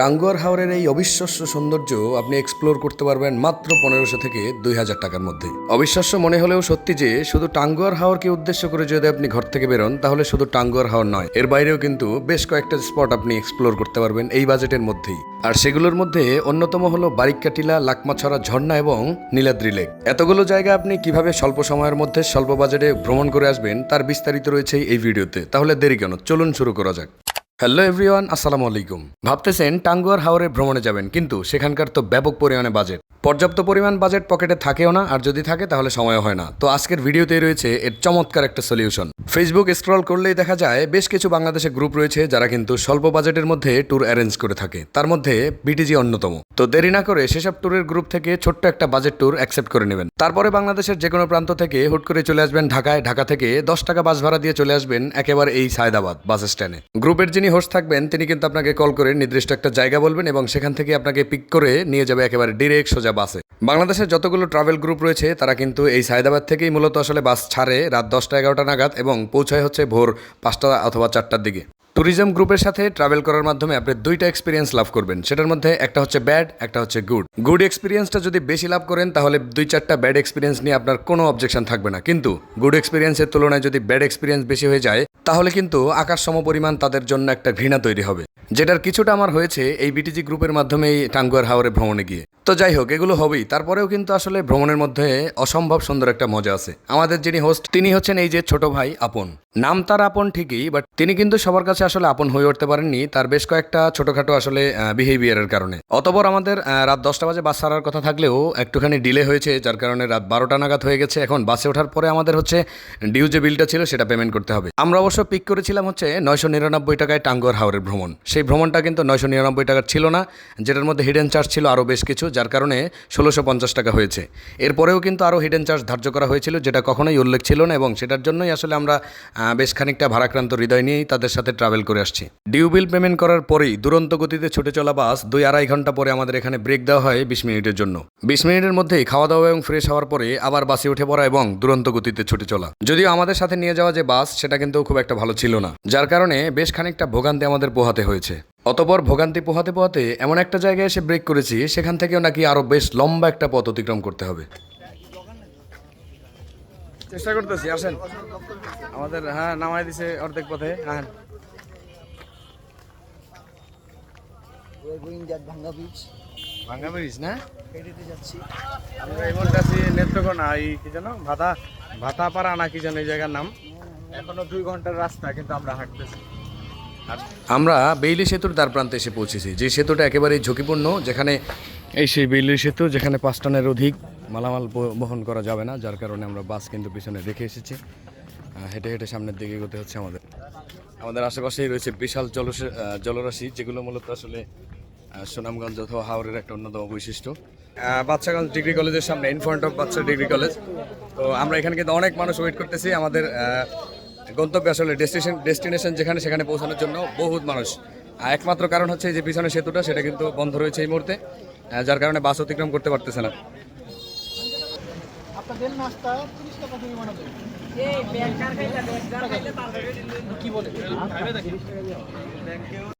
টাঙ্গুয়ার হাওরের এই অবিশ্বাস্য সৌন্দর্য আপনি এক্সপ্লোর করতে পারবেন মাত্র পনেরোশো থেকে দুই হাজার টাকার মধ্যে। অবিশ্বাস্য মনে হলেও সত্যি যে, শুধু টাঙ্গুয়ার হাওরকে উদ্দেশ্য করে যদি আপনি ঘর থেকে বেরোন, তাহলে শুধু টাঙ্গুয়ার হাওর নয়, এর বাইরেও কিন্তু বেশ কয়েকটা স্পট আপনি এক্সপ্লোর করতে পারবেন এই বাজেটের মধ্যেই। আর সেগুলোর মধ্যে অন্যতম হলো বারিককাটিলা, লাকমাছড়া, ঝর্ণা এবং নীলাদ্রি লেক এতগুলো জায়গা আপনি কীভাবে স্বল্প সময়ের মধ্যে স্বল্প বাজেটে ভ্রমণ করে আসবেন, তার বিস্তারিত রয়েছে এই ভিডিওতে তাহলে দেরি কেন? চলুন শুরু করা যাক। হ্যালো এভরিওয়ান আসসালামু আলাইকুম। ভাবতেছেন টাঙ্গুয়ার হাওরে ভ্রমণে যাবেন, কিন্তু সেখানকার তো ব্যাপক পরিমাণে বাজেট পর্যাপ্ত পরিমাণ বাজেট পকেটে থাকেও না, আর যদি থাকে তাহলে সময় হয় না। তো আজকের ভিডিওতেই রয়েছে এর চমৎকার একটা সলিউশন ফেসবুক স্ক্রল করলেই দেখা যায়, বেশ কিছু বাংলাদেশে গ্রুপ রয়েছে যারা কিন্তু স্বল্প বাজেটের মধ্যে ট্যুর অ্যারেঞ্জ করে থাকে। তার মধ্যে বিটিজি অন্যতম। তো দেরি না করে সেসব ট্যুরের গ্রুপ থেকে ছোট্ট একটা বাজেট ট্যুর অ্যাকসেপ্ট করে নেবেন। তারপরে বাংলাদেশের যে কোনো প্রান্ত থেকে হুট করে চলে আসবেন ঢাকায়। ঢাকা থেকে দশ টাকা বাস ভাড়া দিয়ে চলে আসবেন একেবারে এই সায়দাবাদ বাস স্ট্যান্ডে গ্রুপের যিনি হোস্ট থাকবেন, তিনি কিন্তু আপনাকে কল করে নির্দিষ্ট একটা জায়গা বলবেন এবং সেখান থেকে আপনাকে পিক করে নিয়ে যাবে একেবারে ডিরেক্ট সোজা বাসে বাংলাদেশের যতগুলো ট্রাভেল গ্রুপ রয়েছে, তারা কিন্তু এই সায়দাবাদ থেকেই মূলত আসলে বাস ছাড়ে রাত দশটা এগারোটা নাগাদ এবং পৌঁছায় হচ্ছে ভোর পাঁচটা অথবা চারটার দিকে। ট্যুরিজম গ্রুপের সাথে ট্রাভেল করার মাধ্যমে আপনি দুইটা এক্সপিরিয়েন্স লাভ করবেন। সেটার মধ্যে একটা হচ্ছে ব্যাড একটা হচ্ছে গুড গুড এক্সপিরিয়েন্সটা যদি বেশি লাভ করেন, তাহলে দুই চারটা ব্যাড এক্সপিরিয়েন্স নিয়ে আপনার কোনো অবজেকশন থাকবে না। কিন্তু গুড এক্সপিরিয়েন্সের তুলনায় যদি ব্যাড এক্সপিরিয়েন্স বেশি হয়ে যায়, তাহলে কিন্তু আকাশ সমপরিমাণ তাদের জন্য একটা ঘৃণা তৈরি হবে। যেটার কিছুটা আমার হয়েছে এই বিটিজি গ্রুপের মাধ্যমেই টাঙ্গুয়ার হাওরে ভ্রমণে গিয়ে। তো যাই হোক, এগুলো হবেই। তারপরেও কিন্তু আসলে ভ্রমণের মধ্যে অসম্ভব সুন্দর একটা মজা আছে। আমাদের যিনি হোস্ট তিনি হচ্ছেন এই যে ছোট ভাই আপন। নাম তার আপন ঠিকই বাট তিনি কিন্তু সবার কাছে আসলে আপন হয়ে উঠতে পারেননি। তার বেশ কয়েকটা ছোটখাটো আসলে বিহেভিয়ারের কারণে। অতপর আমাদের রাত দশটা বাজে বাস ছাড়ার কথা থাকলেও একটুখানি ডিলে হয়েছে, যার কারণে রাত বারোটা নাগাদ হয়ে গেছে। এখন বাসে ওঠার পরে আমাদের হচ্ছে ডিউ যে বিলটা ছিল, সেটা পেমেন্ট করতে হবে। আমরা অবশ্য পিক করেছিলাম হচ্ছে নয়শো নিরানব্বই টাকায় টাঙ্গর হাওরের ভ্রমণ। সেই ভ্রমণটা কিন্তু নয়শো নিরানব্বই টাকার ছিল না, যেটার মধ্যে হিডেন চার্জ ছিল আরও বেশ কিছু যার কারণে ষোলোশো পঞ্চাশ টাকা হয়েছে। এরপরেও কিন্তু আরও হিডেন চার্জ ধার্য করা হয়েছিল, যেটা কখনোই উল্লেখ ছিল না এবং সেটার জন্যই আসলে আমরা বেশ খানিকটা ভারাক্রান্ত হৃদয় নিয়েই তাদের সাথে ট্রাভেল করে আসছি। ডিউ বিল পেমেন্ট করার পরেই দুরন্ত গতিতে ছুটে চলা বাস দুই আড়াই ঘণ্টা পরে আমাদের এখানে ব্রেক দেওয়া হয় বিশ মিনিটের জন্য। বিশ মিনিটের মধ্যেই খাওয়া দাওয়া এবং ফ্রেশ হওয়ার পরে আবার বাসে উঠে পড়া এবং দুরন্ত গতিতে ছুটে চলা। যদিও আমাদের সাথে নিয়ে যাওয়া যে বাস সেটা কিন্তু খুব একটা ভালো ছিল না, যার কারণে বেশ খানিকটা ভোগান্তি আমাদের পোহাতে হয়েছে। অতপর ভোগান্তি পোহাতে পোহাতে এমন একটা জায়গায় এসে ব্রেক করেছি সেখান থেকেও নাকি আরও বেশ লম্বা একটা পথ অতিক্রম করতে হবে। চেষ্টা করতেছি আসেন। আমাদের হ্যাঁ নামাই দিছে অর্ধেক পথে হ্যাঁ. ভাঙ্গা ব্রিজ না? যাচ্ছি। আমরা এই নেত্রকোনা এই কি যেন? ভাতা ভাতাপাড়া না কি যেন এই জায়গার নাম। এখনও দুই ঘণ্টার রাস্তা কিন্তু আমরা হাঁটতেছি। আমরা বেইলি সেতুর দ্বার প্রান্তে এসে পৌঁছেছি। যে সেতুটা একেবারেই ঝুঁকিপূর্ণ, যেখানে এই সেই বেইলি সেতু, যেখানে পাঁচ টনের অধিক মালামাল বহন করা যাবে না, যার কারণে আমরা বাস কিন্তু পিছনে রেখে এসেছি। হেঁটে হেঁটে সামনের দিকে এগোতে হচ্ছে আমাদের। আমাদের আশেপাশেই রয়েছে বিশাল জলস জলরাশি, যেগুলো মূলত আসলে সুনামগঞ্জ অথবা হাওড়ের একটা অন্যতম বৈশিষ্ট্য। বাচ্চাগঞ্জ ডিগ্রি কলেজের সামনে in front of Bachcha degree college. তো আমরা এখানে কিন্তু অনেক মানুষ ওয়েট করতেছি। আমাদের গন্তব্যে আসলে ডেস্টিনেশন ডেস্টিনেশন যেখানে সেখানে পৌঁছানোর জন্য বহুত মানুষ। আর একমাত্র কারণ হচ্ছে এই যে পিছনে সেতুটা সেটা কিন্তু বন্ধ রয়েছে এই মুহূর্তে যার কারণে বাস অতিক্রম করতে পারতেছে না। কি বলে?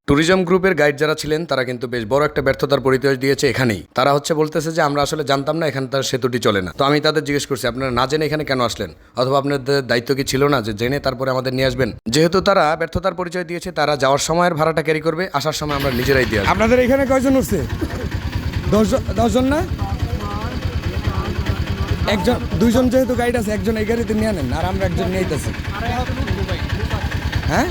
ট্যুরিজম গ্রুপের গাইড যারা ছিলেন, তারা কিন্তু বেশ বড় একটা ব্যর্থতার পরিচয় দিয়েছে এখানেই। তারা হচ্ছে বলতেছে যে, আমরা আসলে জানতাম না এখানে তার সেতুটি চলে না। তো আমি তাদের জিজ্ঞেস করছি, আপনারা না জেনে এখানে কেন আসলেন? অথবা আপনাদের দায়িত্ব কি ছিল না যে, জেনে তারপরে আমাদের নিয়ে আসবেন? যেহেতু তারা ব্যর্থতার পরিচয় দিয়েছে, তারা যাওয়ার সময়ের ভাড়াটা ক্যারি করবে, আসার সময় আমরা নিজেরাই দিয়ে আপনাদের এখানে কয়জন উঠছে? দশজন না? একজন দুইজন যেহেতু গাইড আছে, একজন এই গাড়িতে নিয়ে নেন আর আমরা একজন নিয়ে হ্যাঁ?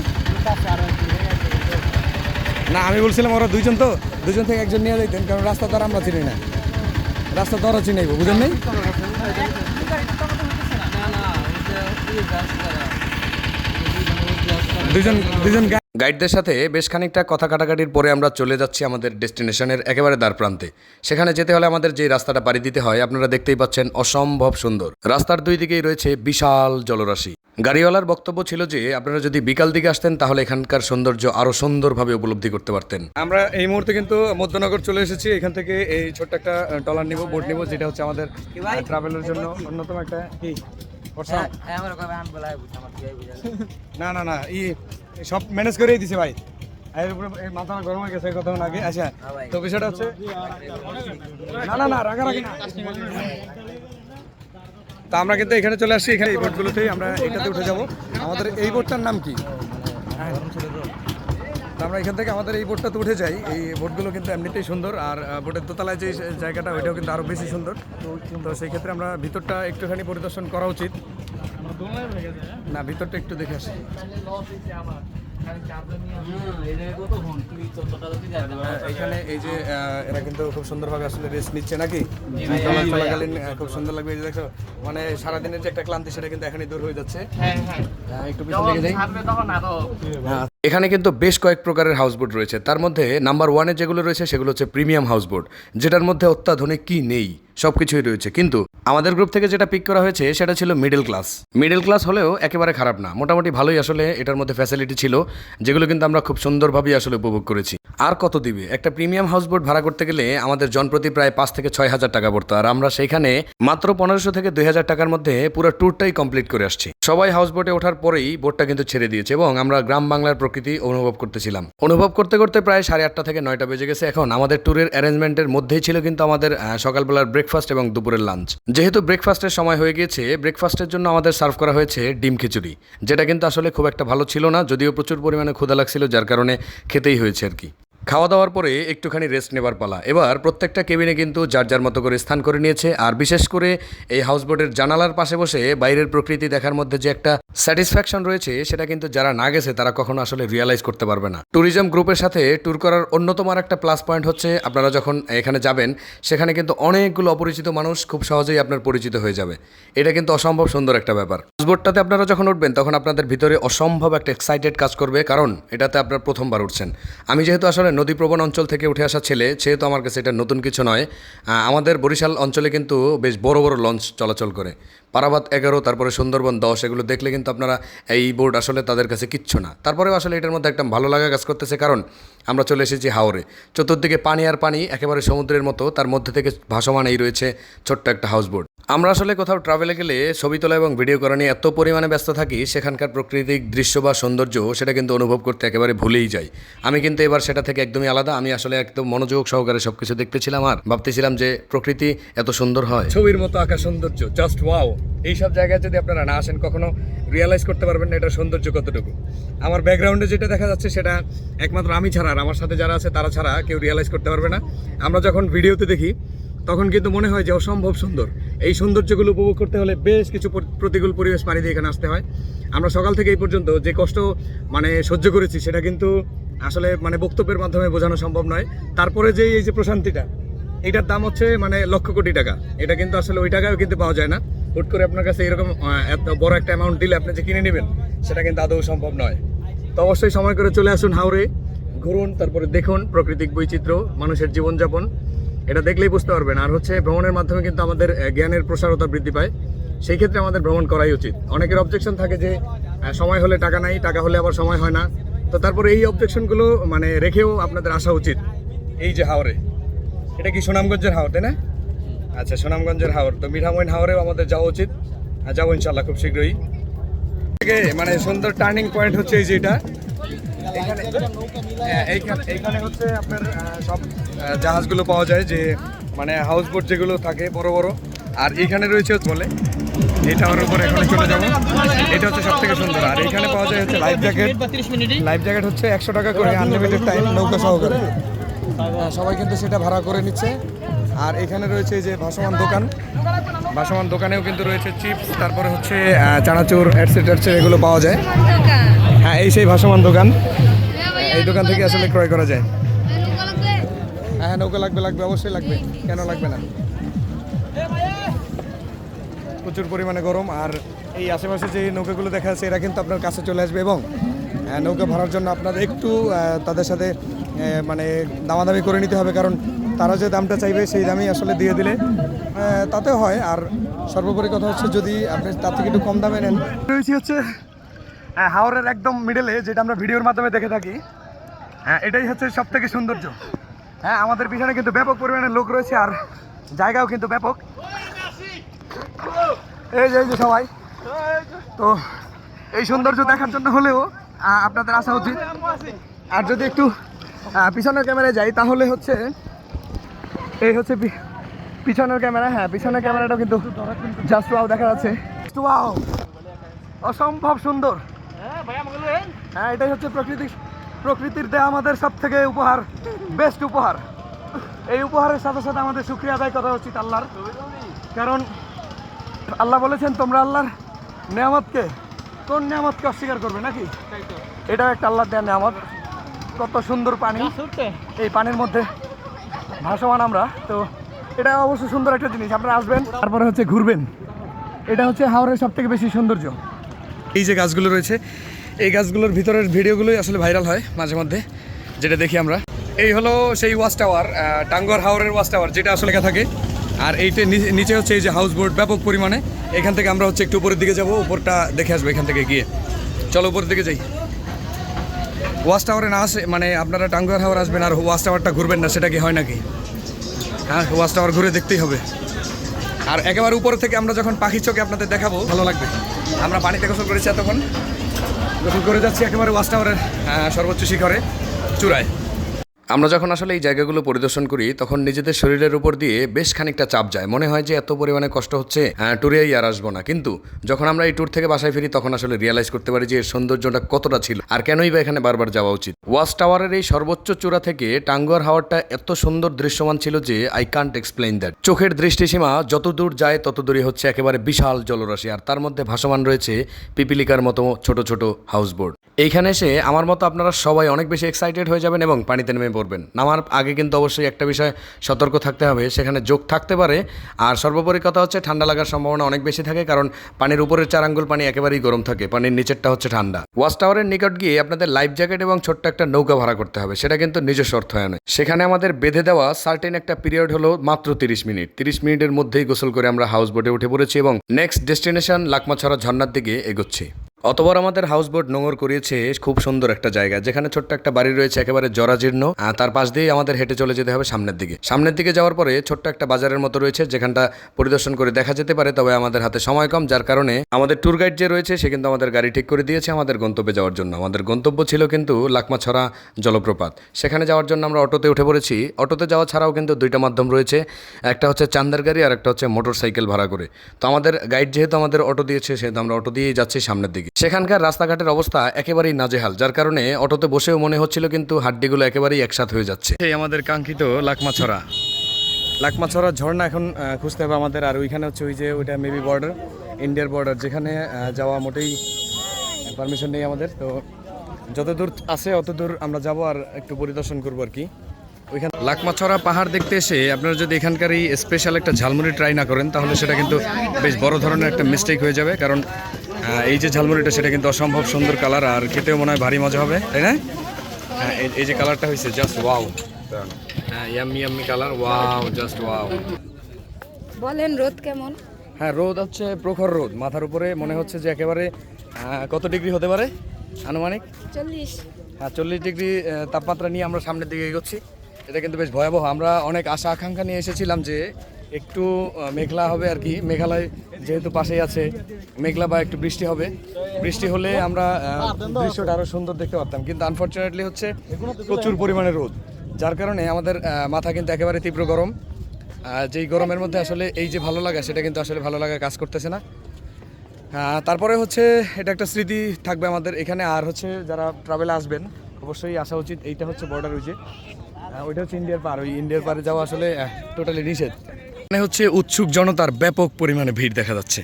না, আমি বলছিলাম ওরা দুইজন তো দুজন থেকে একজন নিয়ে যাইতেন, কারণ রাস্তা তো আমরা চিনি না। রাস্তা তো ওরা চিনাইব, বুঝেন নাই? দুজন দুজন গাইডদের সাথে বেশ খানিকটা কথা কাটাকাটির পরে আমরা চলে যাচ্ছি আমাদের ডেস্টিনেশনের একেবারে দ্বার প্রান্তে। সেখানে যেতে হলে আমাদের যে রাস্তাটা পাড়ি দিতে হয় আপনারা দেখতেই পাচ্ছেন অসম্ভব সুন্দর। রাস্তার দুই দিকেই রয়েছে বিশাল জলরাশি। গাড়িওয়ালার বক্তব্য ছিল যে আপনারা যদি বিকাল দিকে আসতেন তাহলে এখানকার সৌন্দর্য আরও সুন্দরভাবে উপলব্ধি করতে পারতেন। আমরা এই মুহূর্তে কিন্তু মধ্যনগর চলে এসেছি। এখান থেকে এই ছোট্ট একটা টলার নিব বোট নিব যেটা হচ্ছে আমাদের ট্রাভেলের জন্য অন্যতম একটা কি? না না না ই সব ম্যানেজ করেই দিছে ভাই। এর উপরে মাথা গরম হয়ে গেছে কথা আগে। আচ্ছা তো বিষয়টা হচ্ছে না না না, রাগারাগি না। তা আমরা কিন্তু এখানে চলে আসছি, এখানে এই বোটগুলোতেই আমরা এটাতে উঠে যাব। আমাদের এই বোটটার নাম কি? আমরা এখান থেকে আমাদের এই বোটটাতে উঠে যাই। এই বোটগুলো কিন্তু এমনিতেই সুন্দর, আর বোটের দোতলায় যে জায়গাটা, ওইটাও কিন্তু আরও বেশি সুন্দর। তো সেই ক্ষেত্রে আমরা ভিতরটা একটুখানি পরিদর্শন করা উচিত। না ভিতরটা একটু দেখে আসি। এখানে এই যে এরা কিন্তু খুব সুন্দরভাবে আসলে রেস্ট নিচ্ছে নাকি? চলাকালীন খুব সুন্দর লাগবে এই যে দেখো মানে সারাদিনের যে একটা ক্লান্তি সেটা কিন্তু এখনই দূর হয়ে যাচ্ছে। একটু পিছনে লেগে যাই। হ্যাঁ, এখানে কিন্তু বেশ কয়েক প্রকারের হাউসবোট রয়েছে। তার মধ্যে নাম্বার ওয়ানে যেগুলো রয়েছে সেগুলো হচ্ছে প্রিমিয়াম হাউসবোট যেটার মধ্যে অত্যাধুনিক কি নেই সব কিছুই রয়েছে। কিন্তু আমাদের গ্রুপ থেকে যেটা পিক করা হয়েছে, সেটা ছিল মিডল ক্লাস মিডল ক্লাস হলেও একেবারে খারাপ না। মোটামুটি ভালোই আসলে এটার মধ্যে ফ্যাসিলিটি ছিল, যেগুলো কিন্তু আমরা খুব সুন্দরভাবেই আসলে উপভোগ করেছি। আর কত দিবে? একটা প্রিমিয়াম হাউস হাউসবোট ভাড়া করতে গেলে আমাদের জনপ্রতি প্রায় পাঁচ থেকে ছয় হাজার টাকা পড়তো। আর আমরা সেইখানে মাত্র পনেরোশো থেকে দুই হাজার টাকার মধ্যে পুরো ট্যুরটাই কমপ্লিট করে আসছি। সবাই হাউসবোটে ওঠার পরেই বোটটা কিন্তু ছেড়ে দিয়েছে এবং আমরা গ্রাম বাংলার প্রকৃতি অনুভব করতেছিলাম। অনুভব করতে করতে প্রায় সাড়ে আটটা থেকে নয়টা বেজে গেছে। এখন আমাদের ট্যুরের অ্যারেঞ্জমেন্টের মধ্যেই ছিল কিন্তু আমাদের সকালবেলার ব্রেকফাস্ট এবং দুপুরের লাঞ্চ যেহেতু ব্রেকফাস্টের সময় হয়ে গিয়েছে ব্রেকফাস্টের জন্য আমাদের সার্ভ করা হয়েছে ডিম খিচুড়ি, যেটা কিন্তু আসলে খুব একটা ভালো ছিল না, যদিও প্রচুর পরিমাণে ক্ষুধা লাগছিল, যার কারণে খেতেই হয়েছে আর কি। খাওয়া দাওয়ার পরে একটুখানি রেস্ট নেবার পালা। এবার প্রত্যেকটা কেবিনে কিন্তু যার যার মতো করে স্থান করে নিয়েছে, আর বিশেষ করে এই হাউসবোটের জানালার পাশে বসে বাইরের প্রকৃতি দেখার মধ্যে যে একটা স্যাটিসফ্যাকশন রয়েছে, সেটা কিন্তু যারা না গেছে, তারা কখনো আসলে রিয়েলাইজ করতে পারবে না। ট্যুরিজম গ্রুপের সাথে ট্যুর করার অন্যতম আর একটা প্লাস পয়েন্ট হচ্ছে, আপনারা যখন এখানে যাবেন, সেখানে কিন্তু অনেকগুলো অপরিচিত মানুষ খুব সহজেই আপনার পরিচিত হয়ে যাবে। এটা কিন্তু অসম্ভব সুন্দর একটা ব্যাপার। হাউসবোটটাতে আপনারা যখন উঠবেন, তখন আপনাদের ভিতরে অসম্ভব একটা এক্সাইটেড কাজ করবে, কারণ এটাতে আপনার প্রথমবার উঠছেন। আমি যেহেতু আসলে নদীপ্রবণ অঞ্চল থেকে উঠে আসা ছেলে, সেহেতু আমার কাছে এটা নতুন কিছু নয়। আমাদের বরিশাল অঞ্চলে কিন্তু বেশ বড় বড় লঞ্চ চলাচল করে। পারাবাত এগারো, তারপরে সুন্দরবন দশ, এগুলো দেখলে কিন্তু আপনারা এই বোর্ড আসলে তাদের কাছে কিচ্ছু না। তারপরেও আসলে এটার মধ্যে একটা ভালো লাগা কাজ করতেছে, কারণ আমরা চলে এসেছি হাওরে। চতুর্দিকে পানি আর পানি, একেবারে সমুদ্রের মতো, তার মধ্যে থেকে ভাসমান এই রয়েছে ছোট্ট একটা হাউসবোট আমরা আসলে কোথাও ট্রাভেলে গেলে ছবি তোলা এবং ভিডিও করা নিয়ে এত পরিমাণে ব্যস্ত থাকি, সেখানকার প্রাকৃতিক দৃশ্য বা সৌন্দর্য, সেটা কিন্তু অনুভব করতে একেবারে ভুলেই যাই। আমি কিন্তু এবার সেটা থেকে একদমই আলাদা। আমি আসলে একদম মনোযোগ সহকারে সব কিছু দেখতেছিলাম আর ভাবতেছিলাম যে প্রকৃতি এত সুন্দর হয়। ছবির মতো আকাশ সৌন্দর্য জাস্ট ওয়াও এইসব জায়গায় যদি আপনারা না আসেন, কখনো রিয়েলাইজ করতে পারবেন না এটার সৌন্দর্য কতটুকু। আমার ব্যাকগ্রাউন্ডে যেটা দেখা যাচ্ছে, সেটা একমাত্র আমি ছাড়া আর আমার সাথে যারা আছে, তারা ছাড়া কেউ রিয়েলাইজ করতে পারবে না। আমরা যখন ভিডিওতে দেখি তখন কিন্তু মনে হয় যে অসম্ভব সুন্দর। এই সৌন্দর্যগুলো উপভোগ করতে হলে বেশ কিছু প্রতিকূল পরিবেশ পাড়ি দিয়ে এখানে আসতে হয়। আমরা সকাল থেকে এই পর্যন্ত যে কষ্ট মানে সহ্য করেছি সেটা কিন্তু আসলে মানে বক্তব্যের মাধ্যমে বোঝানো সম্ভব নয়। তারপরে যে এই যে প্রশান্তিটা, এটার দাম হচ্ছে মানে লক্ষ কোটি টাকা। এটা কিন্তু আসলে ওই টাকাও কিন্তু পাওয়া যায় না। হুট করে আপনার কাছে এরকম এত বড় একটা অ্যামাউন্ট দিলে আপনি যে কিনে নেবেন, সেটা কিন্তু আদৌ সম্ভব নয়। তো অবশ্যই সময় করে চলে আসুন হাওড়ে ঘুরুন, তারপরে দেখুন প্রাকৃতিক বৈচিত্র্য, মানুষের জীবনযাপন। এটা দেখলেই বুঝতে পারবেন। আর হচ্ছে ভ্রমণের মাধ্যমে কিন্তু আমাদের জ্ঞানের প্রসারতা বৃদ্ধি পায়। সেই ক্ষেত্রে আমাদের ভ্রমণ করাই উচিত। অনেকের অবজেকশন থাকে যে সময় হলে টাকা নাই টাকা হলে আবার সময় হয় না। তো তারপরে এই অবজেকশনগুলো মানে রেখেও আপনাদের আসা উচিত। এই যে হাওড়ে এটা কি সুনামগঞ্জের হাওর তাই না? আচ্ছা সুনামগঞ্জের হাওর। তো মিঠামইন হাওরেও আমাদের যাওয়া উচিত। যাব ইনশাল্লাহ খুব শীঘ্রই। মানে সুন্দর টার্নিং পয়েন্ট হচ্ছে এই এখানে হ্যাঁ, এইখানে এইখানে হচ্ছে আপনার সব জাহাজগুলো পাওয়া যায় যে মানে হাউস বোট যেগুলো থাকে বড় বড়। আর এইখানে রয়েছে বলে এই টাওয়ারের উপরে এখানে চলে যাব। এটা হচ্ছে সব থেকে সুন্দর। আর এখানে পাওয়া যায় হচ্ছে লাইফ জ্যাকেট লাইফ জ্যাকেট হচ্ছে একশো টাকা করে আনলিমিটেড টাইম নৌকা সহকারে। সবাই কিন্তু সেটা ভাড়া করে নিচ্ছে। আর এখানে রয়েছে যে ভাসমান দোকান। ভাসমান দোকানেও কিন্তু রয়েছে চিপস, তারপরে হচ্ছে চানাচুর এটসেট এগুলো পাওয়া যায়। হ্যাঁ এই সেই ভাসমান দোকান। এই দোকান থেকে আসলে ক্রয় করা যায়। হ্যাঁ হ্যাঁ নৌকা লাগবে লাগবে, অবশ্যই লাগবে। কেন লাগবে না? প্রচুর পরিমাণে গরম, আর এই আশেপাশে যে নৌকাগুলো দেখা যাচ্ছে, এরা কিন্তু আপনার কাছে চলে আসবে এবং নৌকা ভাড়ার জন্য আপনার একটু তাদের সাথে মানে দামাদামি করে নিতে হবে, কারণ তারা যে দামটা চাইবে সেই দামেই আসলে দিয়ে দিলে তাতে হয়। আর সর্বোপরি কথা হচ্ছে যদি আপনি তার থেকে একটু কম দামে নেন। রয়েছে হচ্ছে হাওরের একদম মিডলে যেটা আমরা ভিডিওর মাধ্যমে দেখে থাকি। হ্যাঁ এটাই হচ্ছে সব থেকে সৌন্দর্য। হ্যাঁ আমাদের পিছনে কিন্তু ব্যাপক পরিমাণে লোক রয়েছে, আর জায়গাও কিন্তু ব্যাপক। এই যে সবাই। তো এই সৌন্দর্য দেখার জন্য হলেও আপনাদের আসা উচিত আর যদি একটু পিছনের ক্যামেরায় যাই, তাহলে হচ্ছে এই হচ্ছে পিছনের ক্যামেরা। হ্যাঁ পিছনের ক্যামেরাটাও কিন্তু জাস্ট ওয়াও দেখা যাচ্ছে। অসম্ভব সুন্দর। হ্যাঁ এটাই হচ্ছে প্রকৃতি প্রকৃতির দেয়া আমাদের সব থেকে উপহার বেস্ট উপহার। এই উপহারের সাথে সাথে আমাদের শুক্রিয়া আদায় করা উচিত আল্লাহর। কারণ আল্লাহ বলেছেন, তোমরা আল্লাহর নিয়ামতকে কোন নিয়ামতকে অস্বীকার করবে নাকি? এটাও একটা আল্লাহ দেয়া নিয়ামত। কত সুন্দর পানি। এই পানির মধ্যে ভাসমান আমরা। তো এটা অবশ্য সুন্দর একটা জিনিস। আপনারা আসবেন তারপরে হচ্ছে ঘুরবেন। এটা হচ্ছে হাওড়ের সব থেকে বেশি সৌন্দর্য। এই যে গাছগুলো রয়েছে এই গাছগুলোর ভিতরের ভিডিওগুলোই আসলে ভাইরাল হয় মাঝে মধ্যে যেটা দেখি আমরা। এই হলো সেই ওয়াচ টাওয়ার টাঙ্গর হাওরের ওয়াচ টাওয়ার যেটা আসলে থাকে। আর এইটা নিচে হচ্ছে এই যে হাউস বোট ব্যাপক পরিমাণে। এখান থেকে আমরা হচ্ছে একটু উপরের দিকে যাব উপরটা দেখে আসব এখান থেকে গিয়ে। চলো উপরের দিকে যাই। ওয়াচ টাওয়ারে না আসে মানে আপনারা টাঙ্গুয়ার হাওয়ার আসবেন আর ওয়াচ টাওয়ারটা ঘুরবেন না সেটা কি হয় নাকি? হ্যাঁ ওয়াচ টাওয়ার ঘুরে দেখতেই হবে। আর একেবারে উপর থেকে আমরা যখন পাখি চোখে আপনাদের দেখাবো ভালো লাগবে। আমরা পানিতে গোসল করেছি এতক্ষণ। গোসল করে যাচ্ছি একেবারে ওয়াচ টাওয়ারের আহ, সর্বোচ্চ শিখরে চূড়ায়। আমরা যখন আসলে এই জায়গাগুলো পরিদর্শন করি, তখন নিজেদের শরীরের উপর দিয়ে বেশ খানিকটা চাপ যায়। মনে হয় যে এত পরিমাণে কষ্ট হচ্ছে ট্যুরেই আর আসব না। কিন্তু যখন আমরা এই ট্যুর থেকে বাসায় ফিরি, তখন আসলে রিয়েলাইজ করতে পারি যে এর সৌন্দর্যটা কতটা ছিল। আর কেনই বা এখানে বারবার যাওয়া উচিত? ওয়াচ টাওয়ারের এই সর্বোচ্চ চূড়া থেকে টাঙ্গুয়ার হাওয়ারটা এত সুন্দর দৃশ্যমান ছিল যে আই কান্ট এক্সপ্লেইন দ্যাট চোখের দৃষ্টিসীমা যত দূর যায়, তত দূরই হচ্ছে একেবারে বিশাল জলরাশি। আর তার মধ্যে ভাসমান রয়েছে পিপিলিকার মতো ছোট ছোট হাউস হাউসবোট এইখানে এসে আমার মতো আপনারা সবাই অনেক বেশি এক্সাইটেড হয়ে যাবেন এবং পানিতে নেমে পড়বেন নামার আগে কিন্তু অবশ্যই একটা বিষয় সতর্ক থাকতে হবে, সেখানে যোগ থাকতে পারে। আর সর্বোপরি কথা হচ্ছে ঠান্ডা লাগার সম্ভাবনা অনেক বেশি থাকে, কারণ পানির উপরের চার আঙ্গুল পানি একেবারেই গরম থাকে, পানির নিচেরটা হচ্ছে ঠান্ডা। ওয়াচ টাওয়ারের নিকট গিয়ে আপনাদের লাইফ জ্যাকেট এবং ছোট্ট একটা নৌকা ভাড়া করতে হবে, সেটা কিন্তু নিজস্ব অর্থায়নে সেখানে আমাদের বেঁধে দেওয়া সার্টেন একটা পিরিয়ড হলো মাত্র তিরিশ মিনিট। তিরিশ মিনিটের মধ্যেই গোসল করে আমরা হাউস বোটে উঠে পড়েছি এবং নেক্সট ডেস্টিনেশন লাকমাছড়া ঝর্ণার দিকে এগোচ্ছি। অতবার আমাদের হাউস বোট নোংর করিয়েছে খুব সুন্দর একটা জায়গা, যেখানে ছোট্ট একটা বাড়ি রয়েছে, একেবারে জরাজীর্ণ। তার পাশ দিয়েই আমাদের হেঁটে চলে যেতে হবে সামনের দিকে। সামনের দিকে যাওয়ার পরে ছোট্ট একটা বাজারের মতো রয়েছে, যেখানটা পরিদর্শন করে দেখা যেতে পারে, তবে আমাদের হাতে সময় কম, যার কারণে আমাদের ট্যুর গাইড যে রয়েছে, সে কিন্তু আমাদের গাড়ি ঠিক করে দিয়েছে আমাদের গন্তব্যে যাওয়ার জন্য। আমাদের গন্তব্য ছিল কিন্তু লাকমাছড়া জলপ্রপাত। সেখানে যাওয়ার জন্য আমরা অটোতে উঠে পড়েছি। অটোতে যাওয়া ছাড়াও কিন্তু দুইটা মাধ্যম রয়েছে। একটা হচ্ছে চান্দার গাড়ি, আর একটা হচ্ছে মোটর সাইকেল ভাড়া করে। তো আমাদের গাইড যেহেতু আমাদের অটো দিয়েছে, সেহেতু আমরা অটো দিয়েই যাচ্ছি সামনের দিকে। সেখানকার রাস্তাঘাটের অবস্থা একেবারেই নাজেহাল যার কারণে অটোতে বসেও মনে হচ্ছিল কিন্তু হাড্ডিগুলো একেবারেই একসাথে হয়ে যাচ্ছে। এই আমাদের কাঙ্ক্ষিত লাকমাছড়া। লাকমাছড়া ঝর্ণা এখন খুঁজতে হবে আমাদের আর ওইখানে হচ্ছে ওই যে ওইটা মেবি বর্ডার ইন্ডিয়ার বর্ডার যেখানে যাওয়া মোটেই পারমিশন নেই আমাদের। তো যত দূর আছে অত দূর আমরা যাব আর একটু পরিদর্শন করব আর কি। ওইখানে লাকমাছড়া পাহাড় দেখতে এসে আপনারা যদি এখানকার এই স্পেশাল একটা ঝালমুড়ি ট্রাই না করেন তাহলে সেটা কিন্তু বেশ বড় ধরনের একটা মিস্টেক হয়ে যাবে। কারণ এই যে ঝালমুড়িটা সেটা কিন্তু অসম্ভব সুন্দর কালার আর খেতেও মনে হয় ভারী মজা হবে তাই না? হ্যাঁ এই- যে কালারটা হয়েছে জাস্ট ওয়াও হ্যাঁ yummy yummy colour wow just wow বলেন রোদ কেমন? হ্যাঁ রোদ হচ্ছে প্রখর রোদ। মাথার উপরে মনে হচ্ছে যে একেবারে কত ডিগ্রি হতে পারে আনুমানিক? চল্লিশ। হ্যাঁ চল্লিশ ডিগ্রি তাপমাত্রা নিয়ে আমরা সামনের দিকে এগোচ্ছি। এটা কিন্তু বেশ ভয়াবহ। আমরা অনেক আশা আকাঙ্ক্ষা নিয়ে এসেছিলাম যে একটু মেঘলা হবে আর কি। মেঘালয় যেহেতু পাশেই আছে, মেঘলা বা একটু বৃষ্টি হবে। বৃষ্টি হলে আমরা দৃশ্যটা আরও সুন্দর দেখতে পারতাম। কিন্তু আনফর্চুনেটলি হচ্ছে প্রচুর পরিমাণে রোদ, যার কারণে আমাদের মাথা কিন্তু একেবারে তীব্র গরম। যেই গরমের মধ্যে আসলে এই যে ভালো লাগা, সেটা কিন্তু আসলে ভালো লাগা কাজ করতেছে না। তারপরে হচ্ছে এটা একটা স্মৃতি থাকবে আমাদের এখানে। আর হচ্ছে যারা ট্রাভেলে আসবেন, অবশ্যই আসা উচিত। এইটা হচ্ছে বর্ডার যে ওইটা হচ্ছে ইন্ডিয়ার পার। ওই ইন্ডিয়ার পারে যাওয়া আসলে টোটালি নিষেধ। মানে হচ্ছে উৎসুক জনতার ব্যাপক পরিমাণে ভিড় দেখা যাচ্ছে।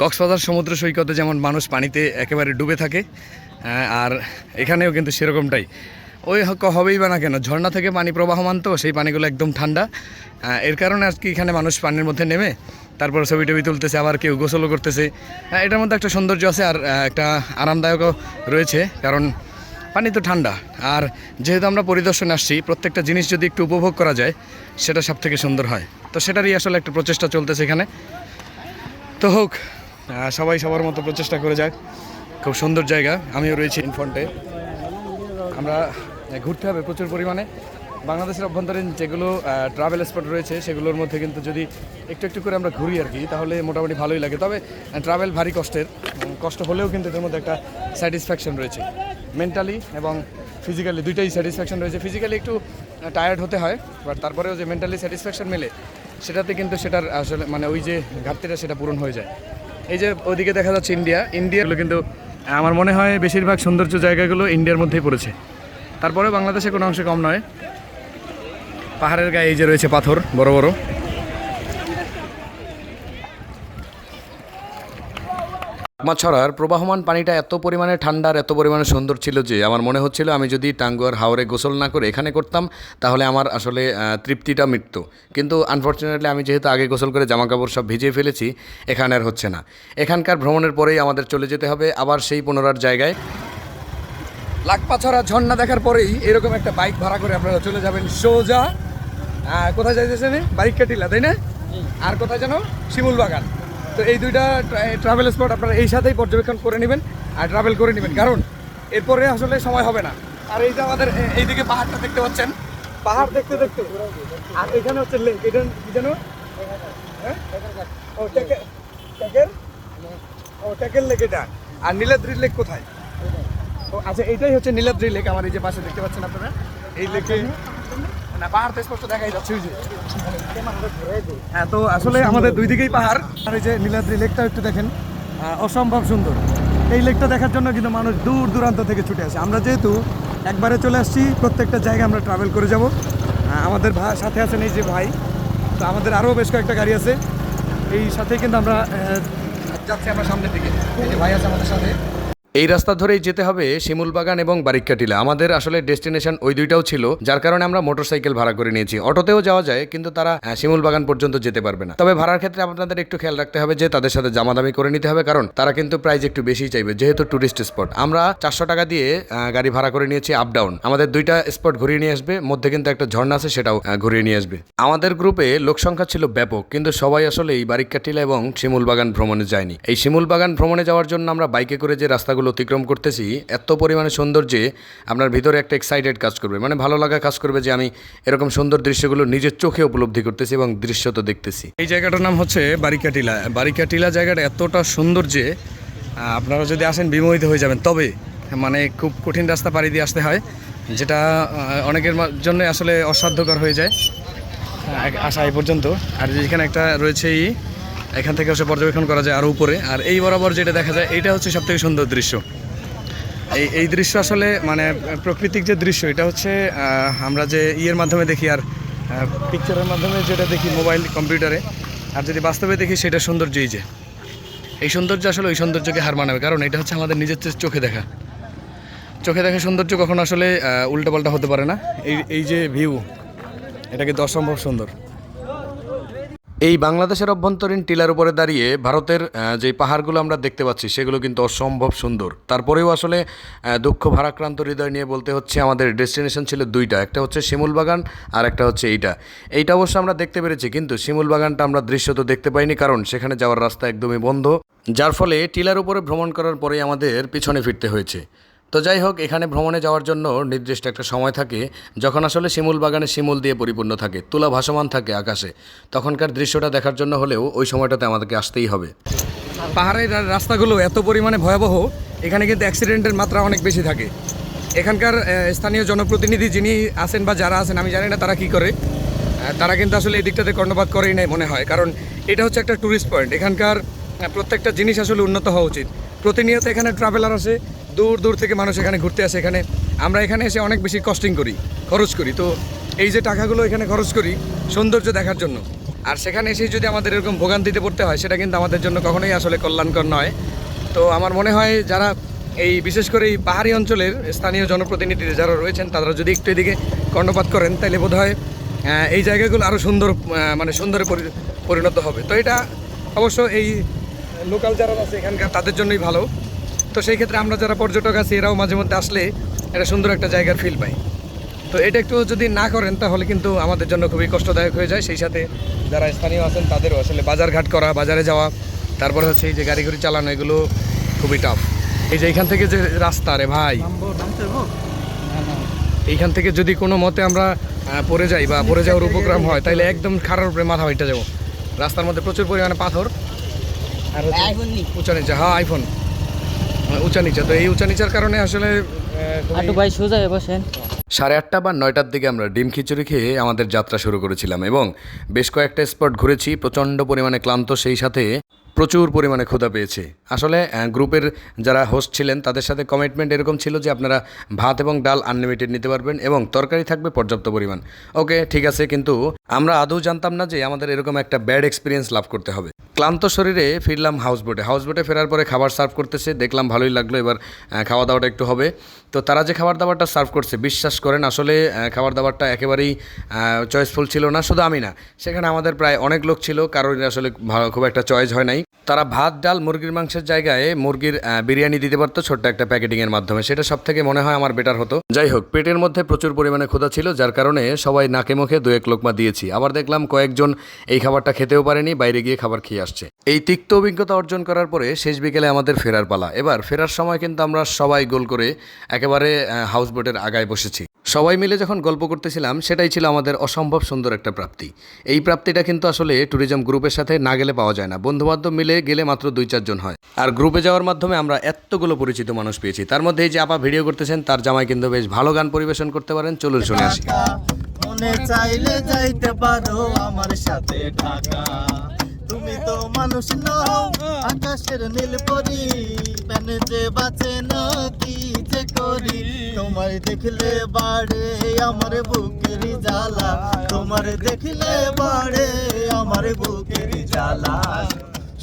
কক্সবাজার সমুদ্র সৈকতে যেমন মানুষ পানিতে একেবারে ডুবে থাকে আর এখানেও কিন্তু সেরকমটাই। ওই হবেই বা না কেন, ঝর্ণা থেকে পানি প্রবাহমান তো, সেই পানিগুলো একদম ঠান্ডা। এর কারণে আর কি এখানে মানুষ পানির মধ্যে নেমে তারপর ছবি টবি তুলতেছে, আবার কেউ গোসলও করতেছে। এটার মধ্যে একটা সৌন্দর্য আছে আর একটা আরামদায়কও রয়েছে, কারণ পানি তো ঠান্ডা। আর যেহেতু আমরা পরিদর্শনে আসছি, প্রত্যেকটা জিনিস যদি একটু উপভোগ করা যায়, সেটা সব থেকে সুন্দর হয়। তো সেটারই আসলে একটা প্রচেষ্টা চলতেছে এখানে। তো হোক সবাই সবার মতো প্রচেষ্টা করে যাক। খুব সুন্দর জায়গা। আমিও রয়েছি ইনফ্রন্টে। আমরা ঘুরতে হবে প্রচুর পরিমাণে। বাংলাদেশের অভ্যন্তরীণ যেগুলো ট্রাভেল স্পট রয়েছে, সেগুলোর মধ্যে কিন্তু যদি একটু একটু করে আমরা ঘুরি আর কি, তাহলে মোটামুটি ভালোই লাগে। তবে ট্রাভেল ভারী কষ্টের কষ্ট হলেও কিন্তু এর মধ্যে একটা স্যাটিসফ্যাকশন রয়েছে। মেন্টালি এবং ফিজিক্যালি দুইটাই স্যাটিসফ্যাকশন রয়েছে। ফিজিক্যালি একটু টায়ার্ড হতে হয় বাট তারপরেও যে মেন্টালি স্যাটিসফ্যাকশন মেলে, সেটাতে কিন্তু সেটার আসলে মানে ওই যে ঘাটতিটা সেটা পূরণ হয়ে যায়। এই যে ওইদিকে দেখা যাচ্ছে ইন্ডিয়া ইন্ডিয়াগুলো কিন্তু আমার মনে হয় বেশিরভাগ সৌন্দর্য জায়গাগুলো ইন্ডিয়ার মধ্যেই পড়েছে। তারপরে বাংলাদেশে কোনো অংশে কম নয়। পাহাড়ের গায়ে এই যে রয়েছে পাথর, বড় বড়। ছড়ার প্রবাহমান পানিটা এত পরিমাণে ঠান্ডা আর এত পরিমাণে সুন্দর ছিল যে আমার মনে হচ্ছিল আমি যদি টাঙ্গুয়ার হাওরে গোসল না করে এখানে করতাম, তাহলে আমার আসলে তৃপ্তিটা মিটত। কিন্তু আনফর্চুনেটলি আমি যেহেতু আগে গোসল করে জামা কাপড় সব ভিজিয়ে ফেলেছি, এখানে আর হচ্ছে না। এখানকার ভ্রমণের পরেই আমাদের চলে যেতে হবে, আবার সেই পুনরার জায়গায়। লাকপাছড়া ঝর্ণা দেখার পরেই এরকম একটা বাইক ভাড়া করে আপনারা চলে যাবেন সোজা। কোথায় যাইতেছেন? বাইক কাটিলা তাই না? আর কোথায় যেন? শিমুল বাগান। তো এই দুইটা ট্রাভেল স্পট আপনারা এই সাথেই পর্যবেক্ষণ করে নেবেন আর ট্রাভেল করে নেবেন। কারণ এরপরে আসলে সময় হবে না। আর এই যে আমাদের এইদিকে পাহাড়টা দেখতে পাচ্ছেন? পাহাড় দেখতে দেখতে। আর এখানে হচ্ছে লেক। এটা কি যেন? হ্যাঁ? ও, টেকে- টেকের? ও, টেকের লেক এটা। আর নীলাদ্রি লেক কোথায়? ও আচ্ছা এইটাই হচ্ছে নীলাদ্রি লেক আমার এই যে পাশে দেখতে পাচ্ছেন আপনারা। এই লেকে না পাহাড় তো স্পষ্ট দেখাই যাচ্ছে ওই যে। হ্যাঁ তো আসলে আমাদের দুই দিকেই পাহাড়। আর এই যে নীলাদ্রি লেকটা একটু দেখেন অসম্ভব সুন্দর। এই লেকটা দেখার জন্য কিন্তু মানুষ দূর দূরান্ত থেকে ছুটে আসে। আমরা যেহেতু একবারে চলে আসছি প্রত্যেকটা জায়গায় আমরা ট্রাভেল করে যাব। আমাদের ভাই সাথে আছেন এই যে ভাই। তো আমাদের আরও বেশ কয়েকটা গাড়ি আছে। এই সাথে কিন্তু আমরা যাচ্ছি আমরা সামনের দিকে। এই যে ভাই আছে আমাদের সাথে। এই রাস্তা ধরেই যেতে হবে শিমুল বাগান এবং বারিককাটিলা। আমাদের আসলে ডেস্টিনেশন ওই দুইটাও ছিল যার কারণে আমরা মোটরসাইকেল ভাড়া করে নিয়েছি। অটোতেও যাওয়া যায় কিন্তু তারা আহ, শিমুল বাগান পর্যন্ত যেতে পারবে না। তবে ভাড়ার ক্ষেত্রে আপনাদের একটু খেয়াল রাখতে হবে যে তাদের সাথে জামাদামি করে নিতে হবে কারণ তারা কিন্তু প্রাইস একটু বেশি চাইবে যেহেতু টুরিস্ট স্পট। আমরা চারশো টাকা দিয়ে গাড়ি ভাড়া করে নিয়েছি আপ ডাউন আমাদের দুইটা স্পট ঘুরিয়ে নিয়ে আসবে মধ্যে কিন্তু একটা ঝর্ণা আছে সেটাও ঘুরিয়ে নিয়ে আসবে। আমাদের গ্রুপে লোক সংখ্যা ছিল ব্যাপক কিন্তু সবাই আসলে এই বারিককাটিলা এবং শিমুল বাগান ভ্রমণে যায়নি। এই শিমুল বাগান ভ্রমণে যাওয়ার জন্য আমরা বাইকে করে যে রাস্তাগুলো অতিক্রম করতেছি, এত পরিমাণে সুন্দর যে আপনার ভিতরে একটা এক্সাইটেড কাজ করবে। মানে ভালো লাগা কাজ করবে যে আমি এরকম সুন্দর দৃশ্যগুলো নিজের চোখে উপলব্ধি করতেছি এবং দৃশ্য তো দেখতেছি। এই জায়গাটার নাম হচ্ছে বারিকাটিলা। বারিকাটিলা জায়গাটা এতটা সুন্দর যে আপনারা যদি আসেন বিমোহিত হয়ে যাবেন। তবে মানে খুব কঠিন রাস্তা পাড়ি দিয়ে আসতে হয়, যেটা অনেকের জন্য আসলে অসাধ্যকর হয়ে যায়। আসা এই পর্যন্ত। আর যেখানে একটা রয়েছে এখান থেকে হচ্ছে পর্যবেক্ষণ করা যায় আরও উপরে। আর এই বরাবর যেটা দেখা যায়, এটা হচ্ছে সবথেকে সুন্দর দৃশ্য। এই এই দৃশ্য আসলে মানে প্রাকৃতিক যে দৃশ্য, এটা হচ্ছে আমরা যে ইয়ের মাধ্যমে দেখি আর পিকচারের মাধ্যমে যেটা দেখি মোবাইল, কম্পিউটারে। আর যদি বাস্তবে দেখি, সেটা সৌন্দর্য এই যে। এই সৌন্দর্য আসলে ওই সৌন্দর্যকে হার মানাবে। কারণ এটা হচ্ছে আমাদের নিজের চোখে দেখা। চোখে দেখা সৌন্দর্য কখনো আসলে উল্টাপাল্টা হতে পারে না। এই এই যে ভিউ এটাকে কিন্তু অসম্ভব সুন্দর। এই বাংলাদেশের অভ্যন্তরীণ টিলার উপরে দাঁড়িয়ে ভারতের যে পাহাড়গুলো আমরা দেখতে পাচ্ছি, সেগুলো কিন্তু অসম্ভব সুন্দর। তারপরেও আসলে দুঃখ ভারাক্রান্ত হৃদয় নিয়ে বলতে হচ্ছে আমাদের ডেস্টিনেশন ছিল দুইটা, একটা হচ্ছে শিমুল বাগান আর একটা হচ্ছে এইটা। এইটা অবশ্য আমরা দেখতে পেরেছি, কিন্তু শিমুল বাগানটা আমরা দৃশ্য তো দেখতে পাইনি, কারণ সেখানে যাওয়ার রাস্তা একদমই বন্ধ। যার ফলে টিলার উপরে ভ্রমণ করার পরেই আমাদের পিছনে ফিরতে হয়েছে। তো যাই হোক, এখানে ভ্রমণে যাওয়ার জন্য নির্দিষ্ট একটা সময় থাকে। যখন আসলে শিমুল বাগানে শিমুল দিয়ে পরিপূর্ণ থাকে, তুলা ভাসমান থাকে আকাশে, তখনকার দৃশ্যটা দেখার জন্য হলেও ওই সময়টাতে আমাদেরকে আসতেই হবে। পাহাড়ের রাস্তাগুলো এত পরিমাণে ভয়াবহ, এখানে কিন্তু অ্যাক্সিডেন্টের মাত্রা অনেক বেশি থাকে। এখানকার স্থানীয় জনপ্রতিনিধি যিনি আছেন বা যারা আছেন, আমি জানি না তারা কি করে তারা কিন্তু আসলে এই দিকটাতে কর্ণপাত করেই নাই মনে হয়। কারণ এটা হচ্ছে একটা ট্যুরিস্ট পয়েন্ট এখানকার প্রত্যেকটা জিনিস আসলে উন্নত হওয়া উচিত। প্রতিনিয়ত এখানে ট্রাভেলার আসে দূর দূর থেকে মানুষ এখানে ঘুরতে আসে। এখানে আমরা এখানে এসে অনেক বেশি কস্টিং করি, খরচ করি। তো এই যে টাকাগুলো এখানে খরচ করি সৌন্দর্য দেখার জন্য। আর সেখানে এসে যদি আমাদের এরকম ভোগান্তিতে পড়তে হয়, সেটা কিন্তু আমাদের জন্য কখনোই আসলে কল্যাণকর নয়। তো আমার মনে হয় যারা এই বিশেষ করে এই পাহাড়ি অঞ্চলের স্থানীয় জনপ্রতিনিধি যারা রয়েছেন, তারা যদি একটু এদিকে কর্ণপাত করেন তাহলে বোধ হয় এই জায়গাগুলো আরও সুন্দর মানে সুন্দরে পরি- পরিণত হবে। তো এটা অবশ্য এই লোকাল যারা আছে, এখানকার তাদের জন্যই ভালো। তো সেই ক্ষেত্রে আমরা যারা পর্যটক আছি এরাও মাঝে মধ্যে আসলে এটা সুন্দর একটা জায়গার ফিল পাই। তো এটা একটু যদি না করেন তাহলে কিন্তু আমাদের জন্য খুবই কষ্টদায়ক হয়ে যায়। সেই সাথে যারা স্থানীয় আছেন তাদেরও আসলে বাজার ঘাট করা বাজারে যাওয়া তারপরে হচ্ছে এই যে গাড়ি ঘড়ি চালানো এগুলো খুবই টাফ এই যে এখান থেকে যে রাস্তা রে ভাই। এইখান থেকে যদি কোনো মতে আমরা পড়ে যাই বা পড়ে যাওয়ার উপক্রম হয় তাহলে একদম খারাপ উপরে মাথা হইটা যাব। রাস্তার মধ্যে প্রচুর পরিমাণে পাথর। আর হচ্ছে হ্যাঁ আইফোন উঁচা নিচা। তো এই উঁচা নিচার কারণে আসলে আটু ভাই সোজা বসেন। সাড়ে আটটা বা নয়টার দিকে আমরা ডিম খিচুড়ি খেয়ে আমাদের যাত্রা শুরু করেছিলাম এবং বেশ কয়েকটা স্পট ঘুরেছি প্রচণ্ড পরিমাণে ক্লান্ত সেই সাথে প্রচুর পরিমাণে ক্ষুধা পেয়েছে। আসলে গ্রুপের যারা হোস্ট ছিলেন, তাদের সাথে কমিটমেন্ট এরকম ছিল যে আপনারা ভাত এবং ডাল আনলিমিটেড নিতে পারবেন এবং তরকারি থাকবে পর্যাপ্ত পরিমাণ। ওকে, ঠিক আছে, কিন্তু আমরা আদৌ জানতাম না যে আমাদের এরকম একটা ব্যাড এক্সপিরিয়েন্স লাভ করতে হবে। ক্লান্ত শরীরে ফিরলাম হাউস বোটে হাউস বোটে ফেরার পরে খাবার সার্ভ করতেছে, দেখলাম ভালোই লাগল, এবার খাওয়া দাওয়াটা একটু হবে। তো তারা যে খাবার দাবারটা সার্ভ করছে, বিশ্বাস করেন, আসলে খাবার দাবারটা একেবারেই চয়েসফুল ছিল না, শুধু আমি না। সেখানে আমাদের প্রায় অনেক লোক ছিল কারোর আসলে খুব একটা চয়েস হয় নাই। তারা ভাত, ডাল, মুরগির মাংসের জায়গায় মুরগির বিরিয়ানি দিতে পারতো ছোট্ট একটা প্যাকেটিং এর মাধ্যমে। সেটা সব থেকে মনে হয় আমার বেটার হতো। যাই হোক, পেটের মধ্যে প্রচুর পরিমাণে ক্ষুধা ছিল, যার কারণে সবাই নাকে মুখে দু এক লোকমা দিয়েছি। আবার দেখলাম কয়েকজন এই খাবারটা খেতেও পারেনি, বাইরে গিয়ে খাবার খেয়ে আসছে। এই তিক্ত অভিজ্ঞতা অর্জন করার পরে শেষ বিকেলে আমাদের ফেরার পালা। এবার ফেরার সময় কিন্তু আমরা সবাই গোল করে একেবারে হাউস বোটের আগায় বসেছি। সবাই মিলে যখন গল্প করতেছিলাম, সেটাই ছিল আমাদের অসম্ভব সুন্দর একটা প্রাপ্তি। এই প্রাপ্তিটা কিন্তু আসলে ট্যুরিজম গ্রুপের সাথে না গেলে পাওয়া যায় না। বন্ধুবান্ধব মিলে গেলে মাত্র দুই চারজন হয়। আর গ্রুপে যাওয়ার মাধ্যমে আমরা এতগুলো পরিচিত মানুষ পেয়েছি। তার মধ্যে এই যে আপা ভিডিও করতেছেন, তার জামাই কিন্তু বেশ ভালো গান পরিবেশন করতে পারেন। চলুন শুনে আসি। চাইলে যাইতে পারো আমার সাথে ঢাকা। তুমি তো মানুষ নও, আকাশের নীল পরি প্যানে যে বাঁচে না, কি যে করি? তোমার দেখলে বাড়ে আমার বুকের জ্বালা তোমার দেখলে বাড়ে আমার বুকের জ্বালা।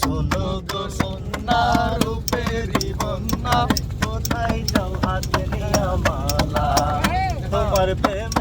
শোনো গো সন্না রূপেরি বন্যা, কোথায় যাও হাতে নিয়া মালা? তোমার প্রেমে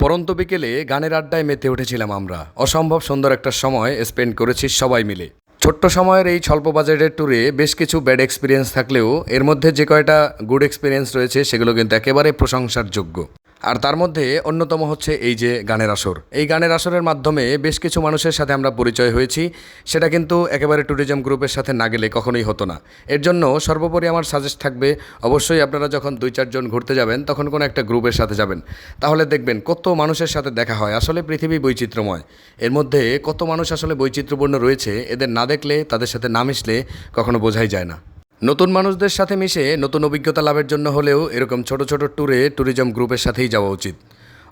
পরন্ত বিকেলে গানের আড্ডায় মেতে উঠেছিলাম আমরা। অসম্ভব সুন্দর একটা সময় স্পেন্ড করেছি সবাই মিলে। ছোট্ট সময়ের এই স্বল্প বাজেটের ট্যুরে বেশ কিছু ব্যাড এক্সপিরিয়েন্স থাকলেও এর মধ্যে যে কয়টা গুড এক্সপিরিয়েন্স রয়েছে সেগুলো কিন্তু একেবারে প্রশংসার যোগ্য আর তার মধ্যে অন্যতম হচ্ছে এই যে গানের আসর। এই গানের আসরের মাধ্যমে বেশ কিছু মানুষের সাথে আমরা পরিচয় হয়েছি। সেটা কিন্তু একেবারে ট্যুরিজম গ্রুপের সাথে না গেলে কখনোই হতো না। এর জন্য সর্বোপরি আমার সাজেস্ট থাকবে, অবশ্যই আপনারা যখন দুই চারজন ঘুরতে যাবেন, তখন কোনো একটা গ্রুপের সাথে যাবেন। তাহলে দেখবেন কত মানুষের সাথে দেখা হয়। আসলে পৃথিবী বৈচিত্র্যময়। এর মধ্যে কত মানুষ আসলে বৈচিত্র্যপূর্ণ রয়েছে, এদের না দেখলে, তাদের সাথে না মিশলে কখনো বোঝাই যায় না। নতুন মানুষদের সাথে মিশে নতুন অভিজ্ঞতা লাভের জন্য হলেও এরকম ছোট ছোট ট্যুরে ট্যুরিজম গ্রুপের সাথেই যাওয়া উচিত।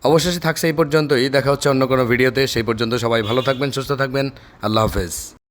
অবশেষে থাকছে এই পর্যন্তই। দেখা হচ্ছে অন্য কোনো ভিডিওতে সেই পর্যন্ত সবাই ভালো থাকবেন, সুস্থ থাকবেন। আল্লাহ হাফেজ।